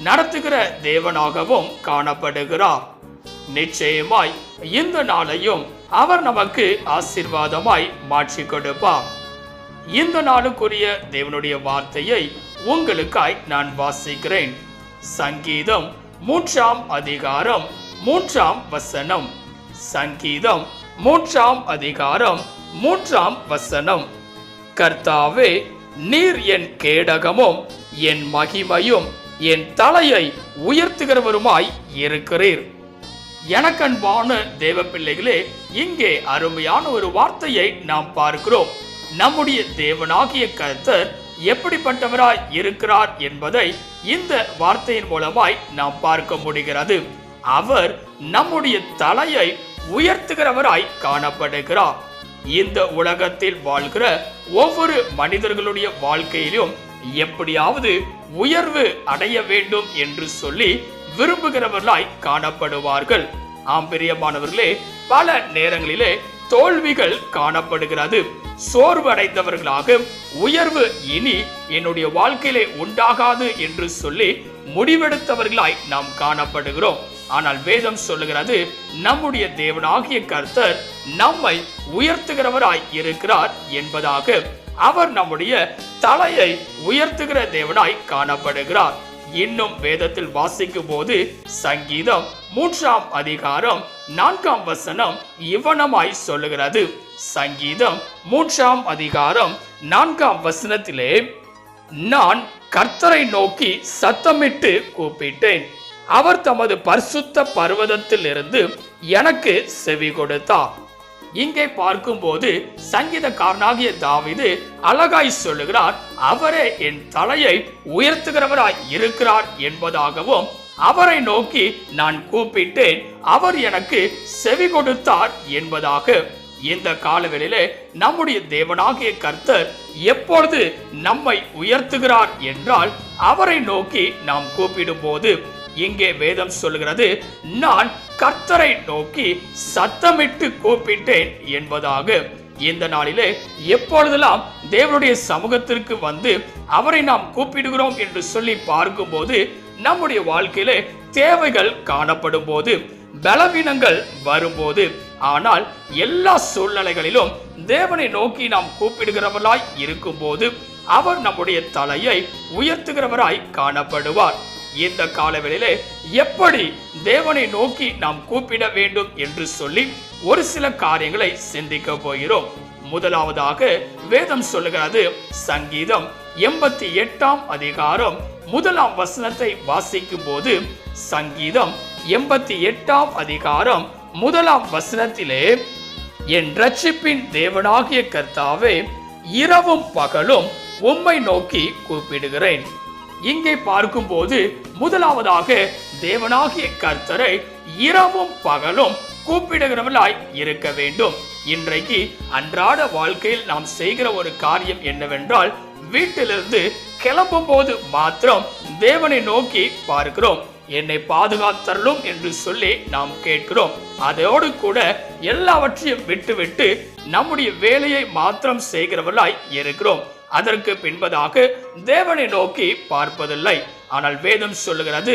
நடத்துகிற தேவனாகவும் காணப்படுகிறார். நிச்சயமாய் இந்த நாளையும் அவர் நமக்கு ஆசீர்வாதமாய் மாற்றி கொடுப்பார். இந்த நாளுக்குரிய தேவனுடைய வார்த்தையை உங்களுக்காய் நான் வாசிக்கிறேன். சங்கீதம் மூன்றாம் அதிகாரம் மூன்றாம் வசனம். சங்கீதம் மூன்றாம் அதிகாரம் மூன்றாம் வசனம். கர்த்தாவே நீர் என் கேடகமும் என் மகிமையும் என் தலையை உயர்த்துகிறவருமாய் இருக்கிறீர். எனக்கன்பான தேவ பிள்ளைகளே இங்கே அருமையான ஒரு வார்த்தையை நாம் பார்க்கிறோம். நம்முடைய தேவனாகிய கர்த்தர் எப்படிப்பட்டவராய் இருக்கிறார் என்பதை இந்த வார்த்தையின் மூலமாய் நாம் பார்க்க முடிகிறது. அவர் நம்முடைய தலையை உயர்த்துகிறவராய் காணப்படுகிறார். இந்த உலகத்தில் வாழ்கிற ஒவ்வொரு மனிதர்களுடைய வாழ்க்கையிலும் எப்படியாவது உயர்வு அடைய வேண்டும் என்று சொல்லி விரும்புகிறவர்களாய் காணப்படுவார்கள். ஆம் பிரியமானவர்களே பல நேரங்களிலே தோல்விகள் காணப்படுகிறது. சோர்வடைந்தவர்களாக உயர்வு இனி என்னுடைய வாழ்க்கையிலே உண்டாகாது என்று சொல்லி முடிவெடுத்தவர்களாய் நாம் காணப்படுகிறோம். ஆனால் வேதம் சொல்லுகிறது நம்முடைய தேவனாகிய கர்த்தர் நம்மை உயர்த்துகிறவராய் இருக்கிறார் என்பதாக. அவர் நம்முடைய தலையை உயர்த்துகிற தேவனாய் காணப்படுகிறார். இன்னும் வேதத்தில் வாசிக்கும் போது சங்கீதம் மூன்றாம் அதிகாரம் நான்காம் வசனம் இவனமாய் சொல்லுகிறது. சங்கீதம் மூன்றாம் அதிகாரம் நான்காம் வசனத்திலே நான் கர்த்தரை நோக்கி சத்தமிட்டு கூப்பிட்டேன். அவர் தமது பரிசுத்த பர்வதத்திலிருந்து எனக்கு செவி கொடுத்தார். இங்கே பார்க்கும்போது சங்கீதக்காரனாகிய தாவிது அழகாய் சொல்லுகிறார் அவரே என் தலையை உயர்த்துகிறவராய் இருக்கிறார் என்பதாகவும் அவரை நோக்கி நான் கூப்பிட்டேன் அவர் எனக்கு செவி கொடுத்தார் என்பதாக. இந்த காலவெளியிலே நம்முடைய தேவனாகிய கர்த்தர் எப்பொழுது நம்மை உயர்த்துகிறார் என்றால் அவரை நோக்கி நாம் கூப்பிடும் போது இங்கே வேதம் சொல்லுகிறது நான் கர்த்தரை நோக்கி சத்தமிட்டு கூப்பிட்டேன் என்பதாக இந்த நாளிலே எப்பொழுதெல்லாம் தேவனுடைய சமூகத்திற்கு வந்து அவரை நாம் கூப்பிடுகிறோம் என்று சொல்லி பார்க்கும்போது நம்முடைய வாழ்க்கையிலே தேவைகள் காணப்படும் போது பலவீனங்கள் வரும்போது ஆனால் எல்லா சூழ்நிலைகளிலும் தேவனை நோக்கி நாம் கூப்பிடுகிறவர்களாய் இருக்கும்போது அவர் நம்முடைய தலையை உயர்த்துகிறவராய் காணப்படுவார். இந்த காலவெளியிலே எப்படி தேவனை நோக்கி நாம் கூப்பிட வேண்டும் என்று சொல்லி ஒரு சில காரியங்களை சிந்திக்க போகிறோம். முதலாவதாக வேதம் சொல்லுகிறது சங்கீதம் எண்பத்தி எட்டாம் அதிகாரம் முதலாம் வசனத்தை வாசிக்கும் போது சங்கீதம் எண்பத்தி எட்டாம் அதிகாரம் முதலாம் வசனத்திலே என் ரட்சிப்பின் தேவனாகிய கர்த்தாவே இரவும் பகலும் உம்மை நோக்கி கூப்பிடுகிறேன். இங்கே பார்க்கும்போது முதலாவதாக தேவனாகிய கர்த்தரை இரவும் பகலும் கூப்பிடுகிறவர்களாய் இருக்க வேண்டும். இன்றைக்கு அன்றாட வாழ்க்கையில் நாம் செய்கிற ஒரு காரியம் என்னவென்றால் வீட்டிலிருந்து கிளம்பும் போது மாத்திரம் தேவனை நோக்கி பார்க்கிறோம். என்னை பாதுகாத்தரலும் என்று சொல்லி நாம் கேட்கிறோம். அதோடு கூட எல்லாவற்றையும் விட்டுவிட்டு நம்முடைய வேலையை மாத்திரம் செய்கிறவர்களாய் இருக்கிறோம். அதற்கு பின்பதாக தேவனை நோக்கி பார்ப்பதில்லை. ஆனால் வேதம் சொல்லுகிறது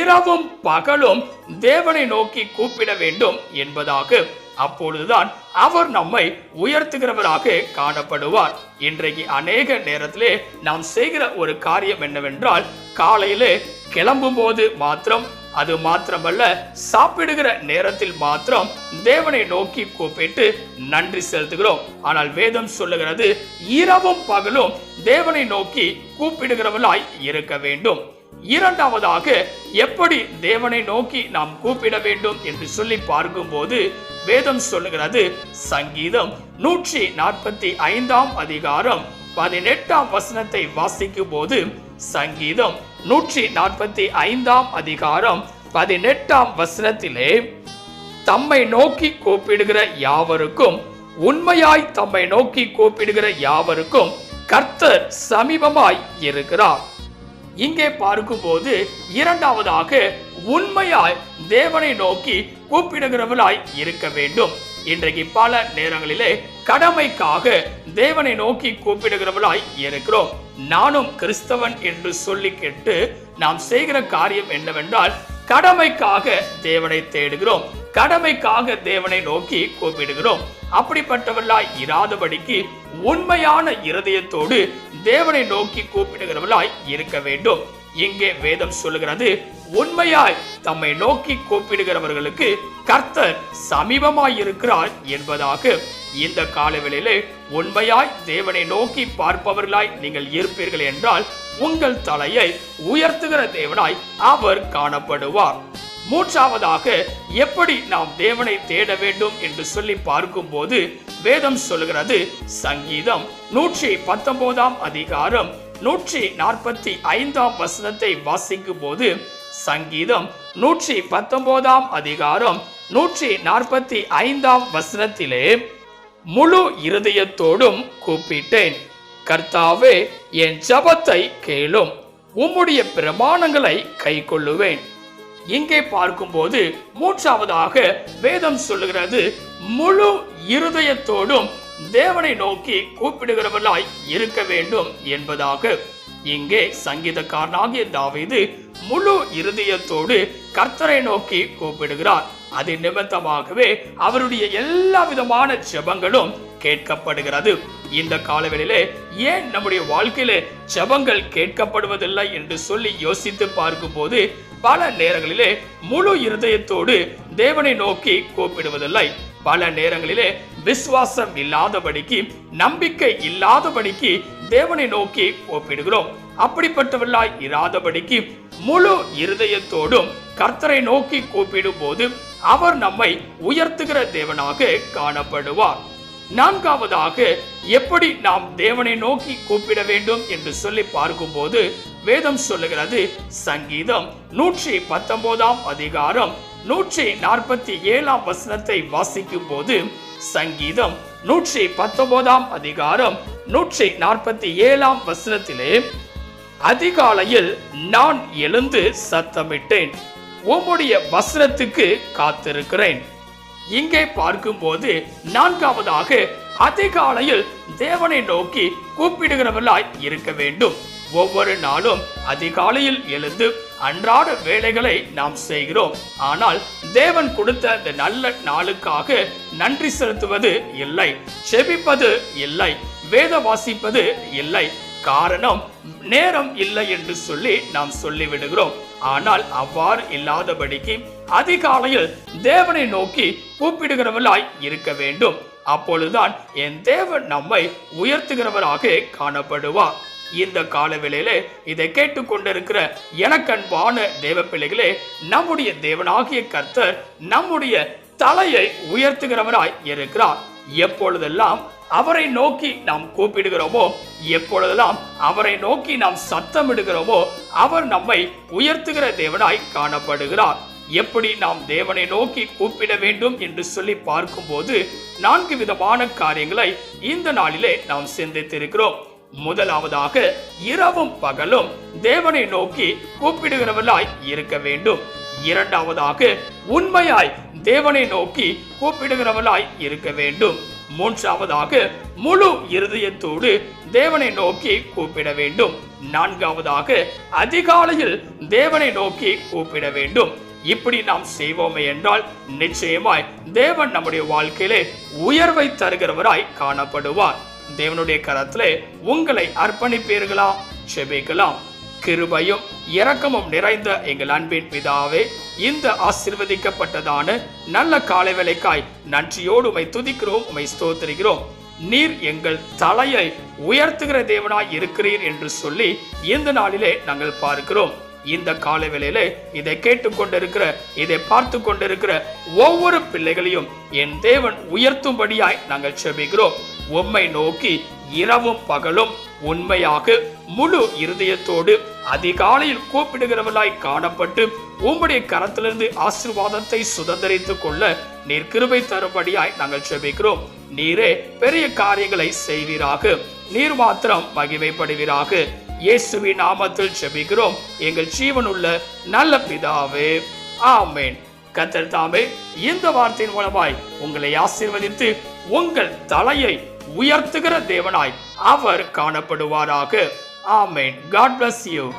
இரவும் பகலும் தேவனை நோக்கி கூப்பிட வேண்டும் என்பதாக. அப்பொழுதுதான் அவர் நம்மை உயர்த்துகிறவராக காணப்படுவார். இன்றைக்கு அநேக நேரத்திலே நாம் செய்கிற ஒரு காரியம் என்னவென்றால் காலையிலே கிளம்பும் போது மாத்திரம் அது மாத்திரமல்ல சாப்பிடுகிற நேரத்தில் மாத்திரம் தேவனை நோக்கி கூப்பிட்டு நன்றி செலுத்துகிறோம். ஆனால் வேதம் சொல்லுகிறது இரவும் பகலும் தேவனை நோக்கி கூப்பிடுகிறவளாய் இருக்க வேண்டும். இரண்டாவதாக எப்படி தேவனை நோக்கி நாம் கூப்பிட வேண்டும் என்று சொல்லி பார்க்கும்போது வேதம் சொல்லுகிறது சங்கீதம் நூற்றி நாற்பத்தி ஐந்தாம் அதிகாரம் பதினெட்டாம் வசனத்தை வாசிக்கும் போது சங்கீதம் நூற்றி நாற்பத்தி ஐந்தாம் அதிகாரம் பதினெட்டாம் வசனத்திலே தம்மை நோக்கி கூப்பிடுகிற யாவருக்கும் உண்மையாய் தம்மை நோக்கி கூப்பிடுகிற யாவருக்கும் கர்த்தர் சமீபமாய் இருக்கிறார். இங்கே பார்க்கும்போது இரண்டாவதாக உண்மையாய் தேவனை நோக்கி கூப்பிடுகிறவர்களாய் இருக்க வேண்டும். இன்றைக்கு பல நேரங்களிலே கடமைக்காக தேவனை நோக்கி கூப்பிடுகிறவளாய் இருக்கிறோம். நானும் கிறிஸ்தவன் என்று சொல்லி கேட்டு நாம் செய்கிற காரியம் என்னவென்றால் கடமைக்காக தேவனை தேடுகிறோம். கடமைக்காக தேவனை நோக்கி கூப்பிடுகிறோம். அப்படிப்பட்டவர்களாய் இராதபடிக்கு உண்மையான இருதயத்தோடு தேவனை நோக்கி கூப்பிடுகிறவர்களாய் இருக்க வேண்டும். இங்கே வேதம் சொல்லுகிறது உண்மையாய் தம்மை நோக்கி கூப்பிடுகிறவர்களுக்கு கர்த்தர் சமீபமாய் இருக்கிறார் என்பதாக. இந்த காலவெளியிலே உண்மையாய் தேவனை நோக்கி பார்ப்பவர்களாய் நீங்கள் இருப்பீர்கள் என்றால் உங்கள் தலையை உயர்த்துகிற தேவனாய் அவர் காணப்படுவார். மூன்றாவதாக எப்படி நாம் தேவனை தேட வேண்டும் என்று சொல்லி பார்க்கும்போது வேதம் சொல்லுகிறது சங்கீதம் நூற்றி பத்தொன்பதாம் அதிகாரம் நூற்றி நாற்பத்தி ஐந்தாம் வசனத்தை வாசிக்கும் போது சங்கீதம் நூற்றி பத்தொன்பதாம் அதிகாரம் நூற்றி நாற்பத்தி ஐந்தாம் வசனத்திலே முழு இருதயத்தோடும் கூப்பிட்டேன். கர்த்தாவே என் ஜபத்தை கேளும். உம்முடைய பிரமாணங்களை கை கொள்ளுவேன் இங்கே பார்க்கும்போது மூன்றாவதாக வேதம் சொல்லுகிறது முழு இருதயத்தோடும் தேவனை நோக்கி கூப்பிடுகிறவர்களாய் இருக்க வேண்டும் என்பதாக. இங்கே சங்கீதக்காரனாகிய தாவீது முழு இருதயத்தோடு கர்த்தரை நோக்கி கூப்பிடுகிறார். அது நிமித்தமாகவே அவருடைய எல்லா விதமான ஜெபங்களும் கேட்கப்படுகிறது. இந்த காலவெளியிலே ஏன் நம்முடைய வாழ்க்கையில ஜெபங்கள் கேட்கப்படுவதில்லை என்று சொல்லி யோசித்து பார்க்கும்போது பல நேரங்களிலே முழு இருதயத்தோடு தேவனை நோக்கி கூப்பிடுவதில்லை. பல நேரங்களிலே விசுவாசம் இல்லாதபடிக்கு நம்பிக்கை இல்லாதபடிக்கு தேவனை நோக்கி கூப்பிடுகிறோம். அப்படிப்பட்டவர்களாய் இராதபடிக்கு முழு இருதயத்தோடும் கர்த்தரை நோக்கி கூப்பிடும் போது அவர் நம்மை உயர்த்துகிற தேவனாக காணப்படுவார். நான்காவதாக எப்படி நாம் தேவனை நோக்கி கூப்பிட வேண்டும் என்று சொல்லி பார்க்கும்போது வேதம் சொல்லுகிறது சங்கீதம் நூற்றி பத்தொன்பதாம் அதிகாரம் நூற்றி நாற்பத்தி ஏழாம் வசனத்தை வாசிக்கும் போது சங்கீதம் நூற்றி பத்தொன்பதாம் அதிகாரம் நூற்றி நாற்பத்தி ஏழாம் வசனத்திலே அதிகாலையில் நான் எழுந்து சத்தமிட்டேன். உம்முடைய வசனத்துக்கு காத்திருக்கிறேன். இங்கே பார்க்கும்போது நான்காவதாக அதிகாலையில் தேவனை நோக்கி கூப்பிடுகிறவர்களாய் இருக்க வேண்டும். ஒவ்வொரு நாளும் அதிகாலையில் எழுந்து அன்றாட வேலைகளை நாம் செய்கிறோம். ஆனால் தேவன் கொடுத்த அந்த நல்ல நாளுக்காக நன்றி செலுத்துவது இல்லை. செபிப்பது இல்லை. வேத வாசிப்பது இல்லை. காரணம் நேரம் இல்லை என்று சொல்லி நாம் சொல்லிவிடுகிறோம். ஆனால் அவ்வாறு இல்லாதபடிக்கு அதிகாலையில் தேவனை நோக்கி கூப்பிடுகிறவர்களாய் இருக்க வேண்டும். அப்பொழுதுதான் என் தேவன் நம்மை உயர்த்துகிறவராக காணப்படுவார். இந்த காலவேளையிலே இதை கேட்டுக்கொண்டிருக்கிற எனக்கன்பான தேவ பிள்ளைகளே நம்முடைய தேவனாகிய கர்த்தர் நம்முடைய தலையை உயர்த்துகிறவராய் இருக்கிறார். எப்பொழுதெல்லாம் அவரை நோக்கி நாம் கூப்பிடுகிறோமோ எப்பொழுதெல்லாம் அவரை நோக்கி நாம் சத்தமிடுகிறோமோ அவர் நம்மை உயர்த்துகிற தேவனாய் காணப்படுகிறார். எப்படி நாம் தேவனை நோக்கி கூப்பிட வேண்டும் என்று சொல்லி பார்க்கும்போது நான்கு விதமான காரியங்களை இந்த நாளிலே நாம் சிந்தித்திருக்கிறோம். முதலாவதாக இரவும் பகலும் தேவனை நோக்கி கூப்பிடுகிறவர்களாய் இருக்க வேண்டும். இரண்டாவதாக உண்மையாய் தேவனை நோக்கி கூப்பிடுகிறவர்களாய் இருக்க வேண்டும். மூன்றாவதாக முழு இருதயத்தோடு தேவனை நோக்கி கூப்பிட வேண்டும். நான்காவதாக அதிகாலையில் தேவனை நோக்கி கூப்பிட வேண்டும். இப்படி நாம் செய்வோமே என்றால் நிச்சயமாய் தேவன் நம்முடைய வாழ்க்கையிலே உயர்வை தருகிறவராய் காணப்படுவார். தேவனுடைய கரத்திலே உங்களை அர்ப்பணிப்பீர்களா? செபிக்கலாம். கிருபையும் இரக்கமும் நிறைந்த எங்கள் அன்பின் பிதாவே இந்த ஆசிர்வதிக்கப்பட்டதான நல்ல காலை வேலைக்காய் நன்றியோடு உமை துதிக்கிறோம் உமை ஸ்தோத்திரிக்கிறோம். நீர் எங்கள் தலையை உயர்த்துகிற தேவனாய் இருக்கிறீர் என்று சொல்லி இந்த நாளிலே நாங்கள் பார்க்கிறோம். இந்த கால வேளையிலே இதை கேட்டுக்கொண்டிருக்கிற இதை பார்த்து கொண்டிருக்கிற ஒவ்வொரு பிள்ளைகளையும் என் தேவன் உயர்த்தும்படியாய் நாங்கள் செபிக்கிறோம். உம்மை நோக்கி இரவும் பகலும் உண்மையாக முழு இருதயத்தோடு அதிகாலையில் கூப்பிடுகிறவர்களாய் காணப்பட்டு உம்முடைய கரத்திலிருந்து ஆசீர்வாதத்தை சுதந்திரித்துக் கொள்ள நீர் கிருபை தரும்படியாய் நாங்கள் செபிக்கிறோம் நீரே பெரிய காரியங்களை செய்வீராக. நீர் மாத்திரம் மகிமைப்படுவீராக. இயேசுவின் நாமத்தில் செபிக்கிறோம் எங்கள் ஜீவனுள்ள நல்ல பிதாவே. ஆமேன். கத்தர் தாமே இந்த வார்த்தையின் மூலமாய் உங்களை ஆசீர்வதித்து உங்கள் தலையை உயர்த்துகிற தேவனாய் அவர் காணப்படுவாராக. ஆமேன். God bless you